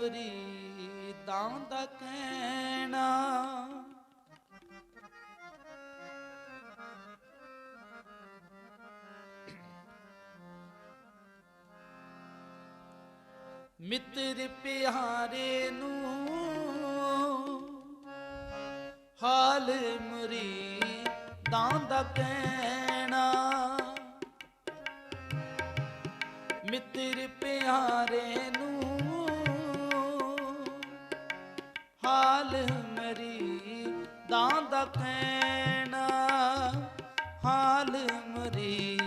ਮੁਰੀਦਾਂ ਦਾ ਕਹਿਣਾ। ਮਿੱਤਰ ਪਿਆਰੇ ਨੂੰ ਹਾਲ ਮੁਰੀਦਾਂ ਦਾ ਕਹਿਣਾ। ਮਿੱਤਰ ਪਿਆਰੇ ਨੂੰ ਹਾਲ ਮਰੀ ਦਾਂ ਦਾ ਕਹਿਣਾ। ਹਾਲ ਮਰੀ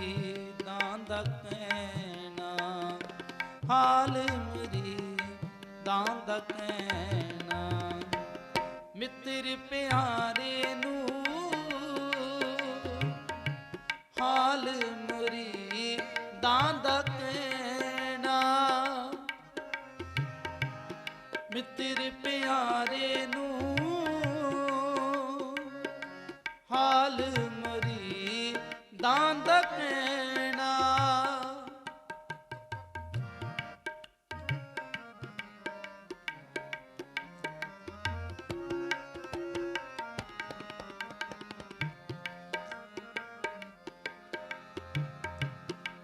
ਦਾਂ ਦਾ ਕਹਿਣਾ। ਹਾਲ ਮਰੀ ਦਾਂ ਦਾ ਕਹਿਣਾ। ਮਿੱਤਰ ਪਿਆਰੇ ਨੂੰ ਹਾਲ ਮੁਰੀ ਦਾਂ ਦਾ ਕਹਿਣਾ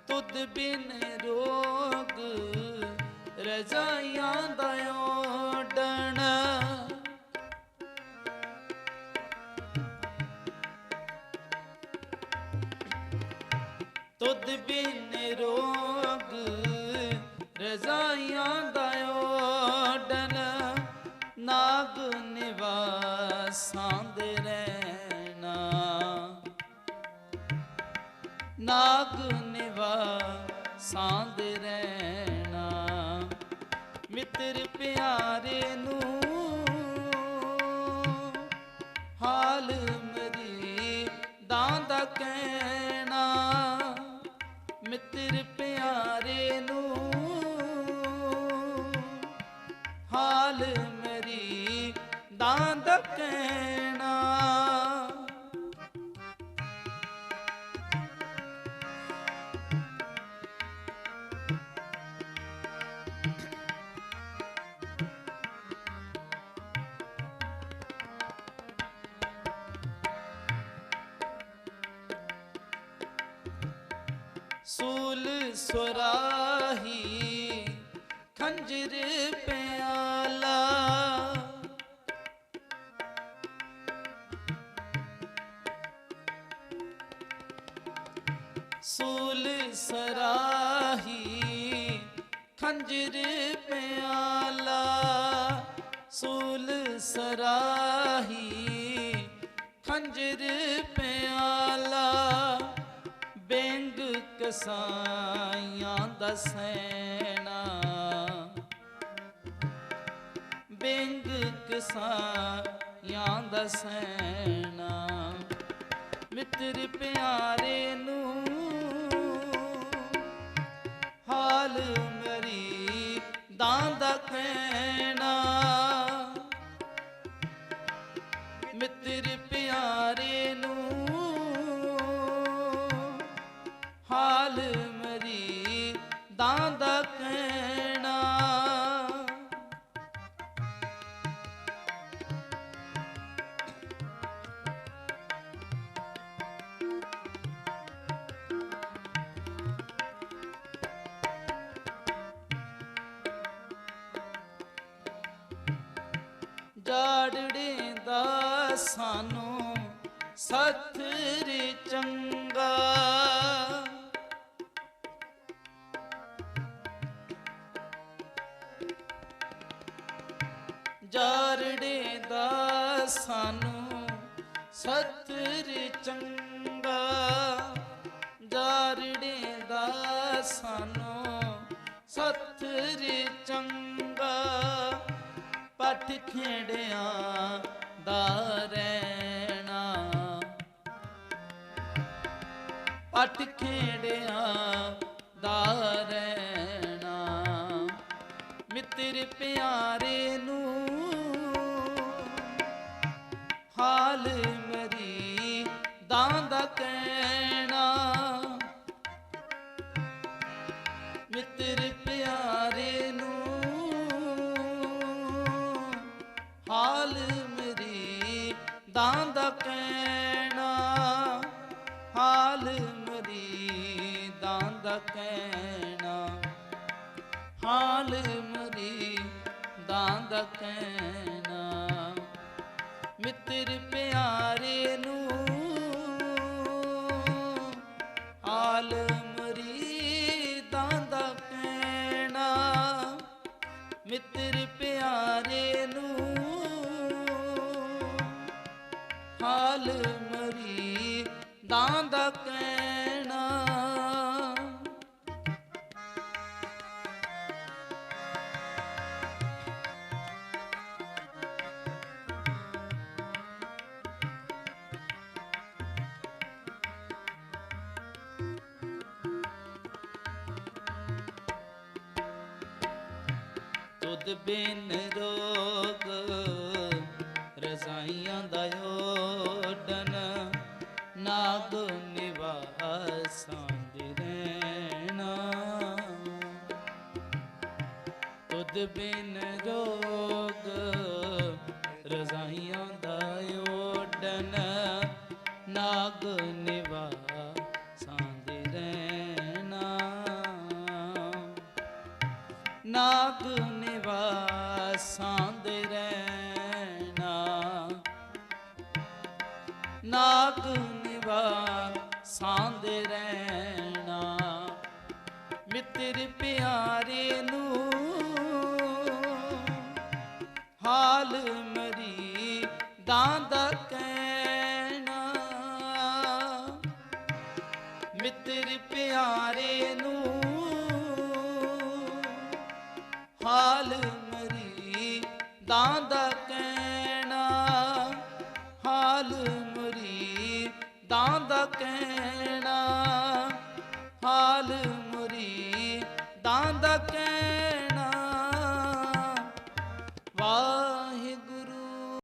ਤੁਧ ਬਿਨ ਰੋਗ ਰਜ਼ਾਈਆਂ ਦਾ ਓਡਣ ਤੁਧ ਬਿਨ ਰੋਗ ਰਜ਼ਾਈਆਂ ਦਾ ਓਡਣ ਨਾਗ ਨਿਵਾਸਾਂ ਦੇ ਰਹਿਣਾ। ਨਾਗ ਨਿਵਾਸਾਂ ਦੇ ਰਹਿਣਾ। ਮਿੱਤਰ ਪਿਆਰੇ ਨੂੰ ਹਾਲ ਮਰੀ ਦਾਂ ਦਾ ਕਹਿ ਮਿੱਤਰ ਪਿਆਰੇ ਨੂੰ। ਹਾਲ ਮਰੀ ਦਾਂ ਸੁਰਾਹੀ ਖੰਜਰ ਪਿਆਲਾ। ਸੂਲ ਸਰਾਹੀ ਖੰਜਰ ਪਿਆਲਾ। ਸੂਲ ਸਰਾਹੀ ਖੰਜਰ ਪਿਆਲਾ ਬੈਂਗ ਕਸਾਈਆਂ ਦਾ ਸੈਣਾ। ਬੈਂਗ ਕਸਾਈਆਂ ਦਾ ਸੈਣਾ। ਮਿੱਤਰ ਪਿਆਰੇ ਜਾੜੜੇ ਦਾ ਸਾਨੂੰ, ਸਥਰ ਚੰਗਾ। ਜਾਰੜੇ ਦਾ ਸਾਨੂੰ ਸਤਰ ਚੰਗਾ। ਜਾਰੜੇ ਦਾ ਸਾਨੂੰ ਸਤਰ ਚੰਗਾ। ਪੱਠ ਖੇੜਿਆਂ ਦਾ ਰਹਿਣਾ। ਪੱਟ ਖੇੜਿਆਂ ਦਾ ਰਹਿਣਾ। ਮਿੱਤਰ ਪਿਆਰੇ ਨੂੰ ਦਾਂ ਕਹਿਣਾ ਹਾਲ ਮਰੀ ਦਾਂ ਦਾ ਹਾਲ ਮਰੀ ਦਾਂ ਕਹਿਣਾ। ਮਿੱਤਰ ਪਿਆਰੇ ਤੁਧ ਬਿਨ ਰੋਗ ਰਜ਼ਾਈਆਂ ਦਾ ਓਡਨ ਨਾਗ ਨਿਵਾਸਾਂ ਦੇ ਰਹਿਣਾ। ਤੁਧ ਬਿਨ ਰੋਗ ਰਜ਼ਾਈਆਂ ਦਾ ਓਡਨ ਨਾਗ ਨਿਵਾਸਾਂ ਦੇ ਰਹਿਣਾ। ਨਾਗ ਸਾਂਦ ਰਹਿਣਾ। ਮਿੱਤਰ ਪਿਆਰੇ ਨੂੰ ਹਾਲ ਮਰੀ ਦਾ ਕਹਿਣਾ। ਮਿੱਤਰ ਪਿਆਰੇ ਨੂੰ ਹਾਲ ਮਰੀ ਦਾ ਕਹਿਣਾ। ਹਾਲ ਮਰੀ ਦਾ ਕਹਿਣਾ ਹਾਲ ਮੁਰੀ ਮਰੀ ਦਾ ਕਹਿਣਾ